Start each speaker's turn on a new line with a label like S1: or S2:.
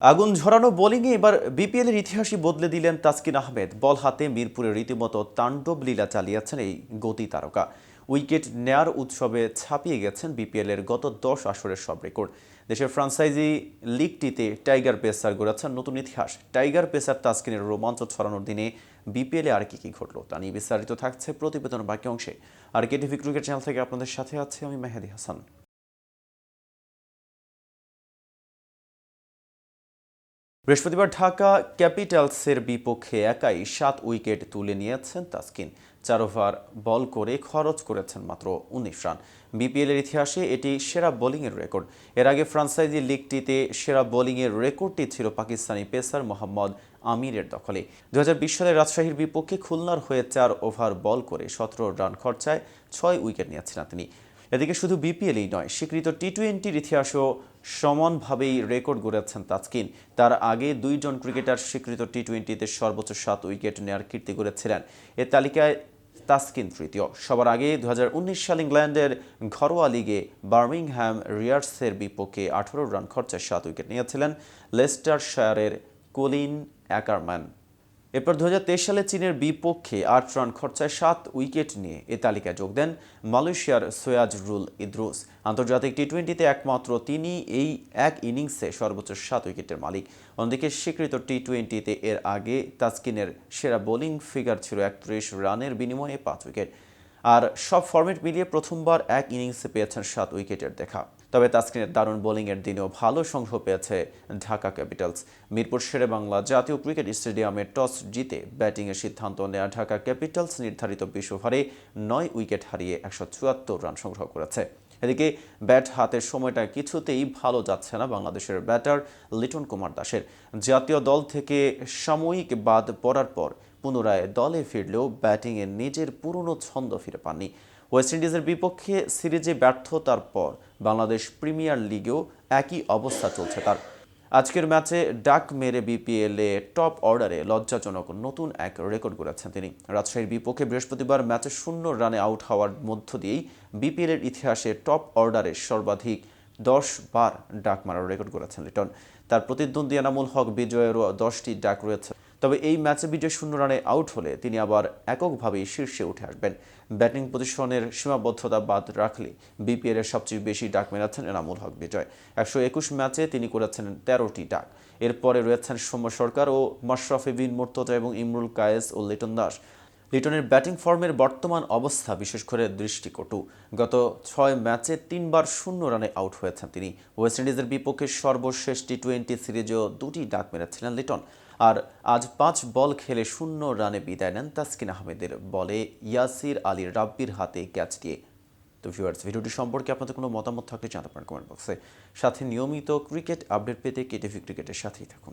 S1: আগুন ঝরানো বোলিংয়ে এবার বিপিএল এর ইতিহাসই বদলে দিলেন তাসকিন আহমেদ। বল হাতে মিরপুরে রীতিমতো তাণ্ডব লীলা চালিয়েছেন এই গতি তারকা। উইকেট নেয়ার উৎসবে ছাপিয়ে গেছেন বিপিএল এর গত দশ আসরের সব রেকর্ড। দেশের ফ্রাঞ্চাইজি লিগটিতে টাইগার পেসার গড়েছেন নতুন ইতিহাস। টাইগার পেসার তাসকিনের রোমাঞ্চ ছড়ানোর দিনে বিপিএলে আর কি কি ঘটলো তা নিয়ে বিস্তারিত থাকছে প্রতিবেদন বাকি অংশে। আর কে কেটিভি ক্রিকেট চ্যানেল থেকে আপনাদের সাথে আছে আমি মেহেদি হাসান। বৃহস্পতিবার ঢাকা ক্যাপিটালসের বিপক্ষে একাই সাত উইকেট তুলে নিয়েছেন তাসকিন। চার ওভার বল করে খরচ করেছেন মাত্র উনিশ রান। বিপিএল এর ইতিহাসে এটি সেরা বোলিংয়ের রেকর্ড। এর আগে ফ্রান্সাইজি লিগটিতে সেরা বোলিংয়ের রেকর্ডটি ছিল পাকিস্তানি পেসার মোহাম্মদ আমিরের দখলে। দু হাজার বিশ সালে রাজশাহীর বিপক্ষে খুলনার হয়ে চার ওভার বল করে সতেরো রান খরচায় ছয় উইকেট নিয়েছিলেন তিনি। এদিকে শুধু বিপিএলই নয়, স্বীকৃত টি টোয়েন্টির ইতিহাসেও সমানভাবেই রেকর্ড গড়েছেন তাসকিন তার আগে দুইজন ক্রিকেটার স্বীকৃত টি টোয়েন্টিতে সর্বোচ্চ সাত উইকেট নেওয়ার কীর্তি গড়েছিলেন। এ তালিকায় তাসকিন তৃতীয়। সবার আগে দু সাল ইংল্যান্ডের ঘরোয়া লিগে বার্মিংহ্যাম রিয়ার্সের বিপক্ষে আঠারো রান খরচায় সাত উইকেট নিয়েছিলেন লেস্টার শায়ারের কোলিন অ্যাকারম্যান। এরপর দু হাজার তেইশ সালে চীনের বিপক্ষে আট রান খরচায় সাত উইকেট নিয়ে এ তালিকায় যোগ দেন মালয়েশিয়ার সৈয়াজ রুল ইদ্রুস। আন্তর্জাতিক টি টোয়েন্টিতে একমাত্র তিনি এই এক ইনিংসে সর্বোচ্চ সাত উইকেটের মালিক। অন্যদিকে স্বীকৃত টি টোয়েন্টিতে এর আগে তাসকিনের সেরা বোলিং ফিগার ছিল একত্রিশ রানের বিনিময়ে পাঁচ উইকেট। আর সব ফরম্যাট মিলিয়ে প্রথমবার এক ইনিংসে পেয়েছেন সাত উইকেটের দেখা। তবে তাসকিনের দারুণ বোলিংয়ের দিনেও ভালো সংগ্রহ পেয়েছে ঢাকা ক্যাপিটালস। মিরপুর শেরে বাংলা জাতীয় ক্রিকেট স্টেডিয়ামে টস জিতে ব্যাটিংয়ের সিদ্ধান্ত নেওয়া ঢাকা ক্যাপিটালস নির্ধারিত বিশ ওভারে নয় উইকেট হারিয়ে একশো চুয়াত্তর রান সংগ্রহ করেছে। এদিকে ব্যাট হাতের সময়টা কিছুতেই ভালো যাচ্ছে না বাংলাদেশের ব্যাটার লিটন কুমার দাসের। জাতীয় দল থেকে সাময়িক বাদ পড়ার পর পুনরায় দলে ফিরলেও ব্যাটিংয়ে নিজের পুরনো ছন্দ ফিরে পাননি। ওয়েস্ট ইন্ডিজের বিপক্ষে সিরিজে ব্যর্থতার পর বাংলাদেশ প্রিমিয়ার লিগেও একই অবস্থা চলছে তার। আজকের ম্যাচে ডাক মেরে বিপিএলে টপ অর্ডারে লজ্জাজনক নতুন এক রেকর্ড করেছেন তিনি। রাজশাহীর বিপক্ষে বৃহস্পতিবার ম্যাচে শূন্য রানে আউট হওয়ার মধ্য দিয়েই বিপিএল এর ইতিহাসে টপ অর্ডারে সর্বাধিক দশ বার ডাক মারার রেকর্ড করেছেন লিটন। তার প্রতিদ্বন্দ্বী এনামুল হক বিজয়েরও দশটি ডাক রয়েছে। তবে এই ম্যাচে বিজয় শূন্য রানে আউট হলে তিনি আবার এককভাবেই শীর্ষে উঠে আসবেন। ব্যাটিং পজিশনের সীমাবদ্ধতা বাদ রাখলে বিপিএল এর সবচেয়ে বেশি ডাক মেরাচ্ছেন এনামুল হক বিজয়। একশো একুশ ম্যাচে তিনি করেছেন তেরোটি ডাক। এরপরে রয়েছেন সৌম্য সরকার ও মাশরাফি বিন মুর্তজা এবং ইমরুল কায়েস ও লিটন দাস। লিটনের ব্যাটিং ফর্মের বর্তমান অবস্থা বিশেষ করে দৃষ্টিকটু। গত ছয় ম্যাচে তিনবার শূন্য রানে আউট হয়েছেন তিনি। ওয়েস্ট ইন্ডিজের বিপক্ষে সর্বশেষ টি টোয়েন্টি সিরিজেও দুটি ডাক মেরেছিলেন লিটন। আর আজ পাঁচ বল খেলে শূন্য রানে বিদায় নেন তাসকিন আহমেদের বলে ইয়াসির আলী রাব্বির হাতে ক্যাচ দিয়ে। তো ভিউয়ার্স, ভিডিওটি সম্পর্কে আপনাদের কোনো মতামত থাকলে জানাতে পারেন কমেন্ট বক্সে। সাথে নিয়মিত ক্রিকেট আপডেট পেতে কেটিভি ক্রিকেটের সাথেই থাকুন।